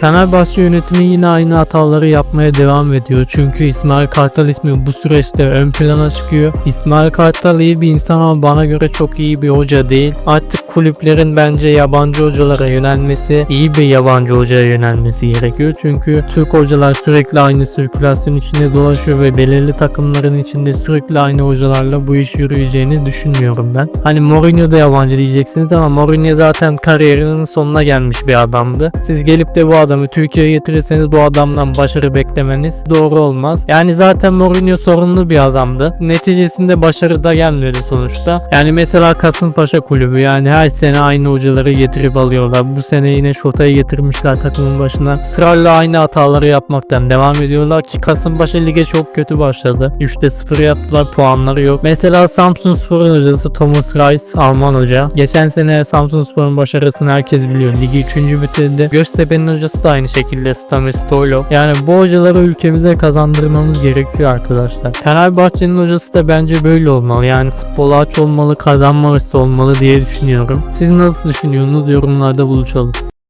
Fenerbahçe yönetimi yine aynı hataları yapmaya devam ediyor. Çünkü İsmail Kartal ismi bu süreçte ön plana çıkıyor. İsmail Kartal iyi bir insan ama bana göre çok iyi bir hoca değil. Artık kulüplerin bence yabancı hocalara yönelmesi, iyi bir yabancı hocaya yönelmesi gerekiyor. Çünkü Türk hocalar sürekli aynı sirkülasyon içinde dolaşıyor ve belirli takımların içinde sürekli aynı hocalarla bu iş yürüyeceğini düşünmüyorum ben. Hani Mourinho da yabancı diyeceksiniz ama Mourinho zaten kariyerinin sonuna gelmiş bir adamdı. Siz gelip de bu adamı Türkiye'ye getirirseniz bu adamdan başarı beklemeniz doğru olmaz. Yani zaten Mourinho sorunlu bir adamdı. Neticesinde başarı da gelmedi sonuçta. Yani mesela Kasımpaşa kulübü yani her sene aynı hocaları getirip alıyorlar. Bu sene yine Şota'yı getirmişler takımın başına. Sırayla aynı hataları yapmaktan devam ediyorlar ki Kasımpaşa lige çok kötü başladı. 3'te 0 yaptılar puanları yok. Mesela Samsun Spor'un hocası Thomas Reis Alman hoca. Geçen sene Samsun Spor'un başarısını herkes biliyor. Ligi 3. bitirdi. Göztepe'nin hocası da aynı şekilde Stamir Stoylov. Yani bu hocaları ülkemize kazandırmamız gerekiyor arkadaşlar. Fenerbahçe'nin hocası da bence böyle olmalı. Yani futbola aç olmalı, kazanma hırsı olmalı diye düşünüyorum. Siz nasıl düşünüyorsunuz? Yorumlarda buluşalım.